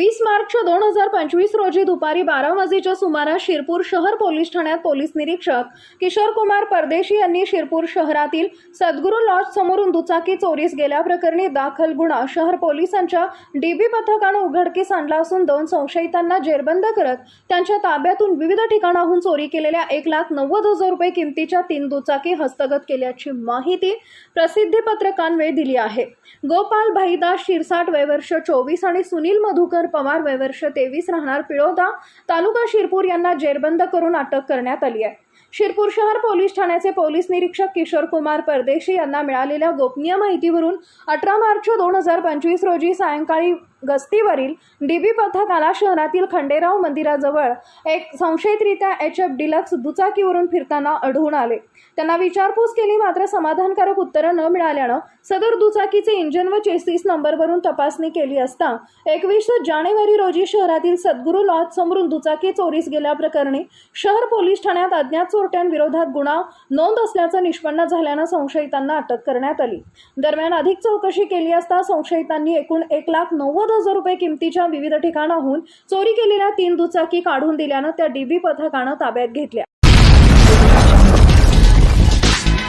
वीस मार्च दोन हजार पंचवीस रोजी दुपारी बारा वाजेच्या सुमारास शिरपूर शहर पोलीस ठाण्यात पोलीस निरीक्षक किशोर कुमार परदेशी यांनी शिरपूर शहरातील सद्गुरू लॉज समोरून दुचाकी चोरीस गेल्याप्रकरणी दाखल गुन्हा शहर पोलिसांच्या डीबी पथकानं उघडकीस आणला असून दोन संशयितांना जेरबंद करत त्यांच्या ताब्यातून विविध ठिकाणाहून चोरी केलेल्या एक लाख नव्वद हजार रुपये किमतीच्या तीन दुचाकी हस्तगत केल्याची माहिती प्रसिद्धी पत्रकांवे दिली आहे. गोपाल भाईदास शिरसाट वयवर्ष चोवीस आणि सुनील मधुकर पवार वयवर्ष तेवीस राहणार पिळोदा तालुका शिरपूर यांना जेरबंद करून अटक करण्यात आली आहे. शिरपूर शहर पोलीस ठाण्याचे पोलीस निरीक्षक किशोर कुमार परदेशी यांना मिळालेल्या गोपनीय माहितीवरून अठरा मार्च दोन हजार पंचवीस रोजी सायंकाळी गस्तीवरील डीबी पथकाला शहरातील खंडेराव मंदिराजवळ एक संशयितरित्या एच एफ डिलक्स दुचाकीवरून फिरताना आढळून आले. त्यांना विचारपूस केली मात्र समाधानकारक उत्तरं न मिळाल्यानं सदर दुचाकीचे इंजन व चेसिस नंबरवरून तपासणी केली असता एकवीस जानेवारी रोजी शहरातील सद्गुरू लॉज समोरून दुचाकी चोरीस गेल्याप्रकरणी शहर पोलीस ठाण्यात अज्ञात अज्ञात चोरट्यांविरोधात गुन्हा नोंद असल्याचं निष्पन्न झाल्यानं संशयितांना अटक करण्यात आली. दरम्यान अधिक चौकशी केली असता संशयितांनी एकूण एक लाख नव्वद हजार रुपये किमतीच्या विविध ठिकाणाहून चोरी केलेल्या तीन दुचाकी काढून दिल्यानं त्या डीबी पथकानं ताब्यात घेतल्या.